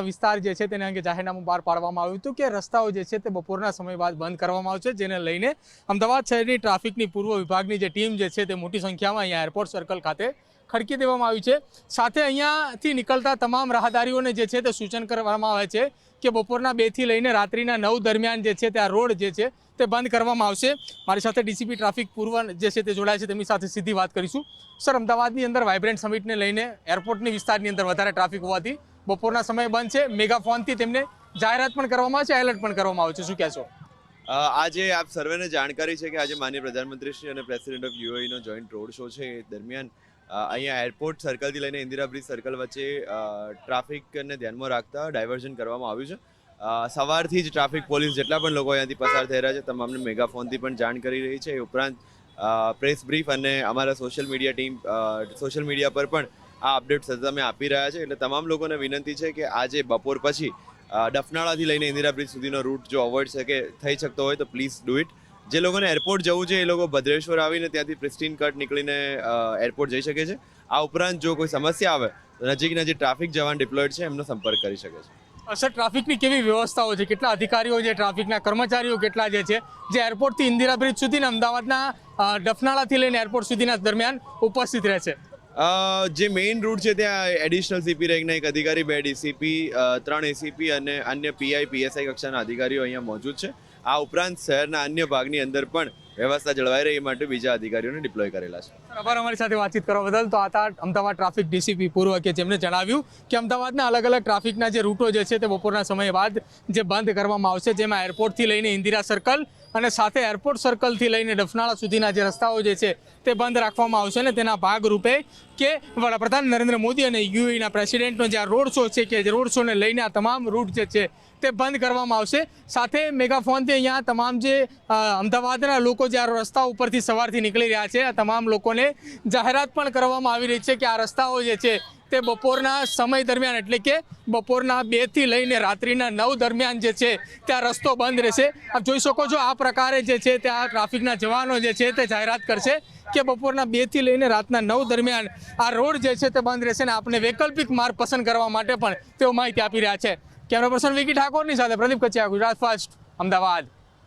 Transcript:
વિસ્તાર જે છે તેને અંગે જાહેરનામું બહાર પાડવામાં આવ્યું હતું કે રસ્તાઓ જે છે તે બપોરના સમય બાદ બંધ કરવામાં આવશે, જેને લઈને અમદાવાદ શહેરની ટ્રાફિકની પૂર્વ વિભાગની જે ટીમ જે છે તે મોટી સંખ્યામાં અહીંયા એરપોર્ટ સર્કલ ખાતે ખડકી દેવામાં આવી છે. સાથે અહીંયાથી નીકળતા તમામ રાહદારીઓને જે છે તે સૂચન કરવામાં આવે છે કે બપોરના બેથી લઈને રાત્રિના નવ દરમિયાન જે છે તે આ રોડ જે છે તે બંધ કરવામાં આવશે. મારી સાથે ડીસીપી ટ્રાફિક પૂર્વ જે છે તે જોડાય છે તેમની સાથે સીધી વાત કરીશું. સર, અમદાવાદની અંદર વાઇબ્રન્ટ સમિટને લઈને એરપોર્ટની વિસ્તારની અંદર વધારે ટ્રાફિક હોવાથી બપોરના સમયે બંધ છે. મેગાફોનથી તેમને જાહેરાત પણ કરવામાં આવે છે એલર્ટ પણ કરવામાં આવે છે. શું કહેશો? આજે આપ સર્વેને જાણકારી છે કે આજે માનનીય પ્રધાનમંત્રી શ્રી અને પ્રેસિડેન્ટ ઓફ યુએઈનો જોઈન્ટ રોડ શો છે. દરમિયાન અહીંયા એરપોર્ટ સર્કલથી લઈને ઇન્દિરા બ્રિજ સર્કલ વચ્ચે ટ્રાફિકને ધ્યાનમાં રાખતા ડાયવર્ઝન કરવામાં આવ્યું છે. સવારથી જ ટ્રાફિક પોલીસ જેટલા પણ લોકો અહીંયાથી પસાર થઈ રહ્યા છે, તમામને મેગાફોનથી પણ જાણ કરી રહી છે. એ ઉપરાંત પ્રેસ બ્રીફ અને અમારા social media team social media પર પણ આ અપડેટ સતત અમે આપી રહ્યા છે. એટલે તમામ લોકોને વિનંતી છે કે આજે બપોર પછી ડફનાળાથી લઈને ઇન્દિરા બ્રિજ સુધીનો રૂટ જો અવોઇડ શકે થઈ શકતો હોય તો પ્લીઝ ડુ ઇટ. જે લોકોને એરપોર્ટ જવું છે એ લોકો ભદ્રેશ્વર આવીને ત્યાંથી પ્રિસ્ટીન કટ નીકળીને એરપોર્ટ જઈ શકે છે. આ ઉપરાંત જો કોઈ સમસ્યા આવે તો નજીકના જે ટ્રાફિક જવાન ડિપ્લોયડ છે એમનો સંપર્ક કરી શકે છે. સર ટ્રાફિકની કેવી વ્યવસ્થાઓ છે? કેટલા અધિકારીઓ છે ટ્રાફિકના? કર્મચારીઓ કેટલા જે છે જે એરપોર્ટથી ઇન્દિરા બ્રિજ સુધીને અમદાવાદના ડફનાળાથી લઈને એરપોર્ટ સુધીના દરમિયાન ઉપસ્થિત રહે છે? અ, જે મેઇન રૂટ છે ત્યાં એડિશનલ સીપી રેન્કના એક અધિકારી, બે ડીસીપી ત્રણ એસીપી અને અન્ય પીઆઈ પીએસઆઈ કક્ષાના અધિકારીઓ અહીંયા મોજૂદ છે. આ ઉપરાંત શહેરના અન્ય ભાગની અંદર પણ વ્યવસ્થા જળવાઈ રહે એ માટે બીજા અધિકારીઓને ડિપ્લોય કરેલા છે. આભાર અમારી સાથે વાતચીત કરવા બદલ તો આ અમદાવાદ ટ્રાફિક ડીસીપી પૂર્વ કે જેમને જણાવ્યું કે અમદાવાદના અલગ અલગ ટ્રાફિકના જે રૂટો જે છે તે બપોરના સમય બાદ જે બંધ કરવામાં આવશે, જેમાં એરપોર્ટથી લઈને ઇન્દિરા સર્કલ અને સાથે એરપોર્ટ સર્કલથી લઈને ડફનાળા સુધીના જે રસ્તાઓ જે છે તે બંધ રાખવામાં આવશે અને તેના ભાગરૂપે કે વડાપ્રધાન નરેન્દ્ર મોદી અને યુએના પ્રેસિડેન્ટનો જે આ રોડ શો છે કે રોડ શોને લઈને આ તમામ રૂટ જે છે તે બંધ કરવામાં આવશે. સાથે મેગાફોનથી અહીંયા તમામ જે અમદાવાદના લોકો જે આ રસ્તા ઉપરથી સવારથી નીકળી રહ્યા છે, આ તમામ લોકોને જાહેરાત પણ કરવામાં આવી રહી છે કે આ રસ્તાઓ જે છે તે બપોરના સમય દરમિયાન, એટલે કે બપોરના બેથી લઈને રાત્રિના નવ દરમિયાન જે છે ત્યાં રસ્તો બંધ રહેશે. આપ જોઈ શકો છો આ પ્રકારે જે છે ત્યાં ટ્રાફિકના જવાનો જે છે તે જાહેરાત કરશે કે બપોરના બેથી લઈને રાતના નવ દરમિયાન આ રોડ જે છે તે બંધ રહેશે અને આપને વૈકલ્પિક માર્ગ પસંદ કરવા માટે પણ તેઓ માહિતી આપી રહ્યા છે. કેમેરા પર્સન વિકી ઠાકોરની સાથે પ્રદીપ કચિયા, ગુજરાત ફર્સ્ટ, અમદાવાદ.